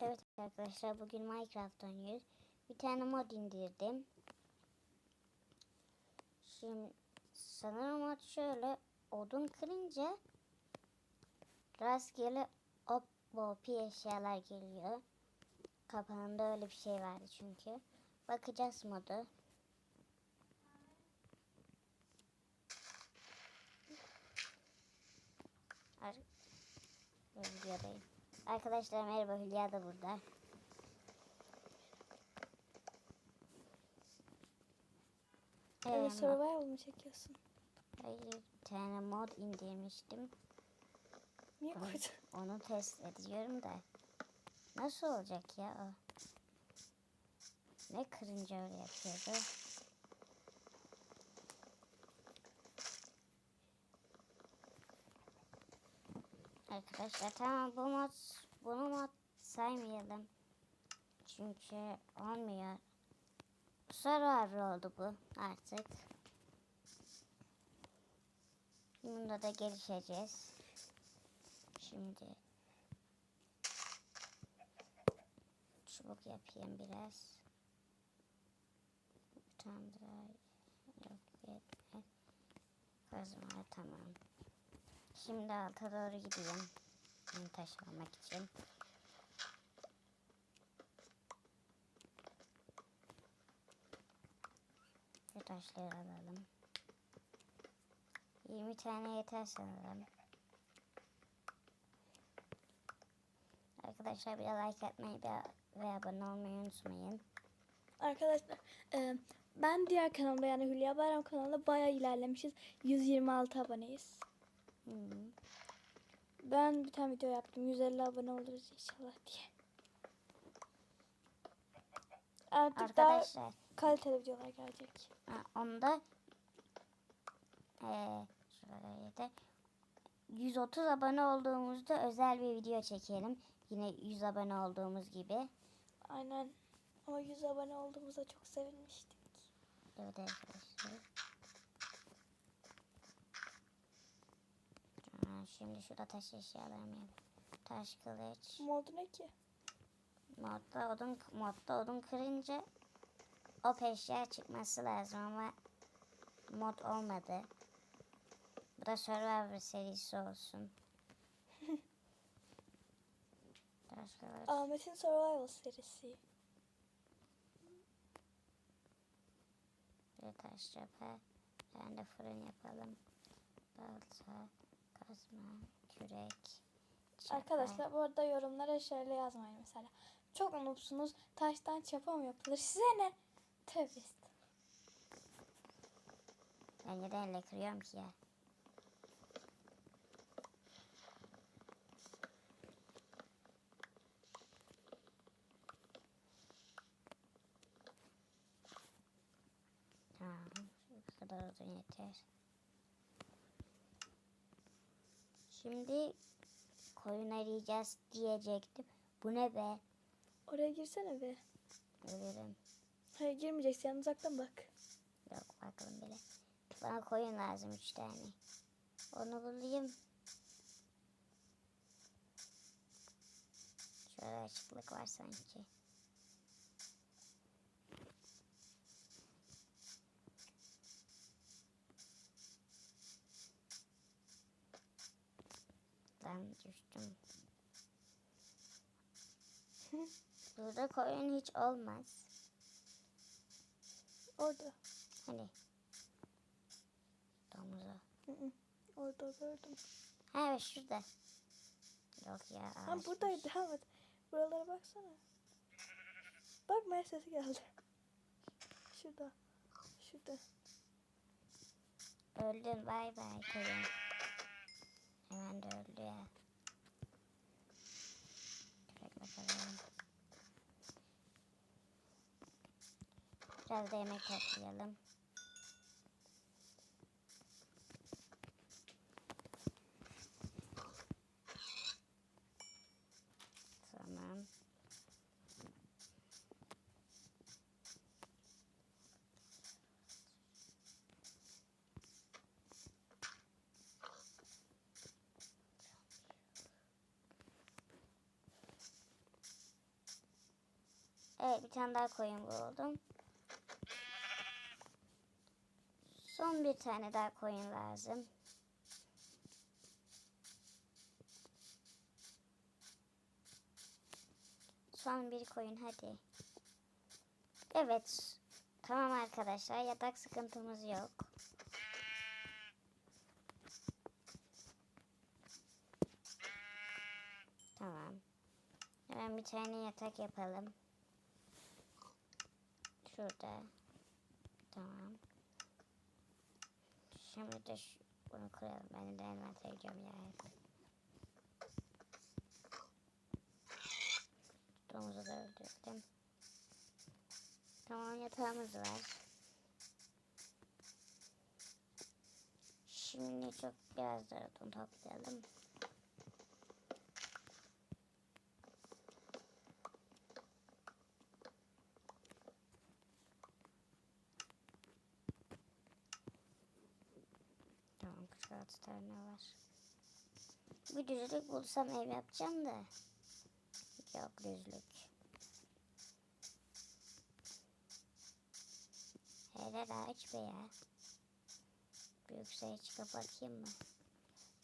Evet arkadaşlar bugün Minecraft oynuyoruz. Bir tane mod indirdim. Şimdi sanırım mod şöyle odun kırınca rastgele op OP eşyalar geliyor. Kapağında öyle bir şey vardı çünkü. Bakacağız modu. Ar Videodayım. Arkadaşlar merhaba Hülya da burada. Evet, Ee, survival mı çekiyorsun? Hayır, bir tane mod indirmiştim. Niye koydun? onu test ediyorum da. Nasıl olacak ya o? Ne kırınca öyle yapıyordu? Arkadaşlar tamam bu mod bunu mod saymayalım. Çünkü olmuyor. Survivor oldu bu artık. Bunda da gelişeceğiz. Şimdi çubuk yapayım biraz. Bir tane daha yok yetmez. Kazma tamam. Şimdi alta doğru gideyim. Bunu taşımamak için. Bu taşları alalım. 20 tane yeter sanırım. Arkadaşlar bir like atmayı ve, abone olmayı unutmayın. Arkadaşlar e, ben diğer kanalda yani Hülya Bayram kanalında bayağı ilerlemişiz. 126 aboneyiz. Ben bir tane video yaptım. 150 abone oluruz inşallah diye. Artık Arkadaşlar daha kaliteli videolar gelecek. ha, onda eee şöyle de 130 abone olduğumuzda özel bir video çekelim. Yine 100 abone olduğumuz gibi. Aynen. Ama 100 abone olduğumuzda çok sevinmiştik. Evet arkadaşlar. Ha, Şimdi şurada taş eşyalarımı yap. Taş kılıç. Modu ne ki? Modda odun modda odun kırınca o eşya çıkması lazım ama mod olmadı. Bu da Survivor serisi olsun. Taş kılıç. Ahmet'in Survival serisi. Bir taş cephe. Ben de fırın yapalım. Balta, kazma, kürek. cephe. Arkadaşlar bu arada yorumlara şöyle yazmayın mesela. Çok unutsunuz. Taştan çapa mı yapılır? Size ne? Tövbe. Ben neden elle kırıyorum ki ya? Tamam. Bu kadar uzun yeter. Şimdi koyun arayacağız diyecektim. Bu ne be? Oraya girsene be. Ölürüm. Hayır girmeyeceksin. Yan uzaktan bak. Yok bakalım bile. Bana koyun lazım üç tane. Onu bulayım. Şöyle açıklık var sanki. Ben düştüm. Burada koyun hiç olmaz. Orada. Hani hı. Orada gördüm. Ha evet şurada. Yok ya. Ha buradaydı Ahmet. Buralara baksana. Bak mer sesi geldi. Şurada. Şurada. Öldün bay bay koyun. Hemen de öldü ya. Kürek bakalım. Biraz da yemek toplayalım. Tamam. Evet bir tane daha koyun buldum. Son bir tane daha koyun lazım. Son bir koyun hadi. Evet. Tamam arkadaşlar yatak sıkıntımız yok. Tamam. Hemen bir tane yatak yapalım. Şurada. Tamam. Şimdi de şu, bunu koyalım. Ben de envanter ediyorum ya. Domuzu da öldürdüm. Tamam yatağımız var. Şimdi çok biraz da toplayalım. 46 tane var. Bir düzlük bulsam ev yapacağım da. Yok düzlük. Helal ağaç be ya. Bir yükseğe çıkıp bakayım mı?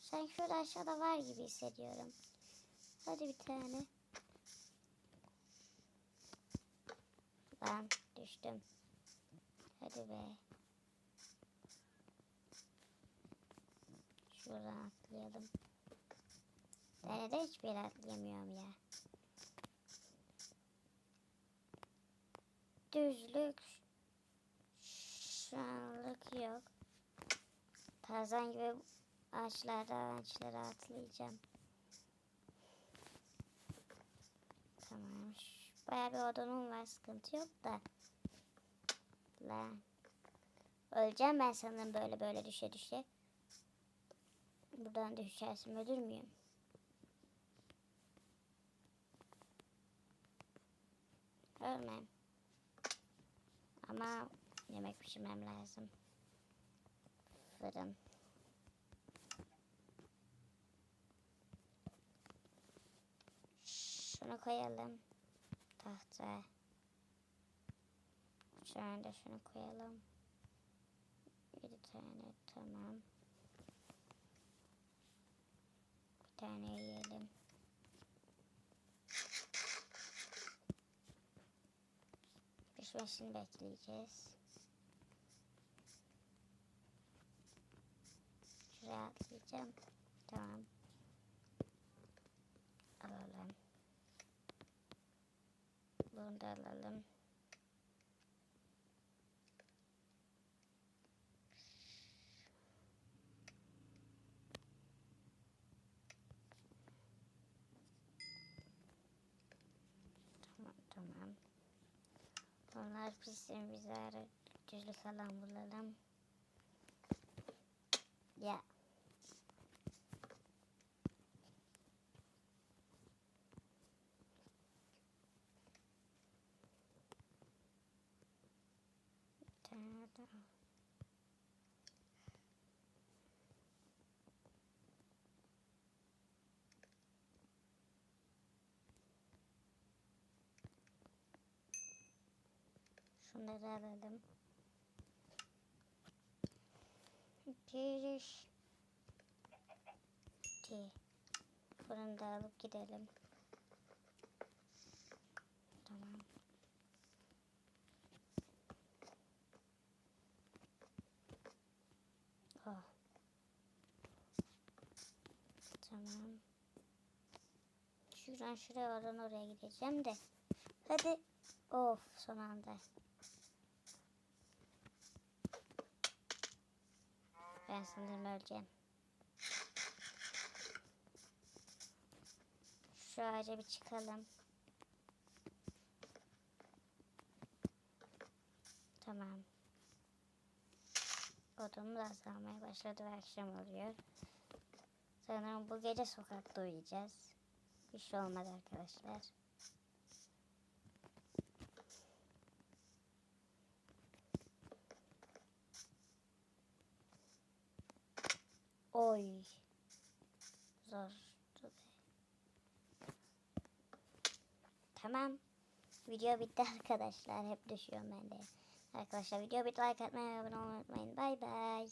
Sen şurada aşağıda var gibi hissediyorum. Hadi bir tane. Lan düştüm. Hadi be. Şuradan atlayalım. Nerede hiçbir yere atlayamıyorum ya. Düzlük şu anlık yok. Tarzan gibi ağaçlardan ağaçlara atlayacağım. Tamam. Bayağı bir odunum var. Sıkıntı yok da. Lan. Öleceğim ben sanırım böyle böyle düşe düşe. Buradan düşersem ölür müyüm? Ölmem. Ama yemek pişirmem lazım. Fırın. Şunu koyalım. Tahta. Şöyle şunu koyalım. Bir tane tamam. Bir tane yiyelim. Pişmesini bekleyeceğiz. Şuraya. Tamam. Alalım. Bunu da alalım. Tamam tamam. Onlar pişsin biz ara düzlük alan bulalım. Ya. Bir Şunları alalım. Giriş. Ki. Fırında alıp gidelim. Tamam. Oh. Tamam. Şuradan şuraya oradan oraya gideceğim de. Hadi. Of son anda. Ben sanırım öleceğim. Şu ağaca bir çıkalım. Tamam. Odum da azalmaya başladı ve akşam oluyor. Sanırım bu gece sokakta uyuyacağız. Bir şey olmadı arkadaşlar. Oy. Zor. Tamam. Video bitti arkadaşlar. Hep düşüyorum ben de. Arkadaşlar video bitti. Like atmayı abone olmayı unutmayın. Bay bay.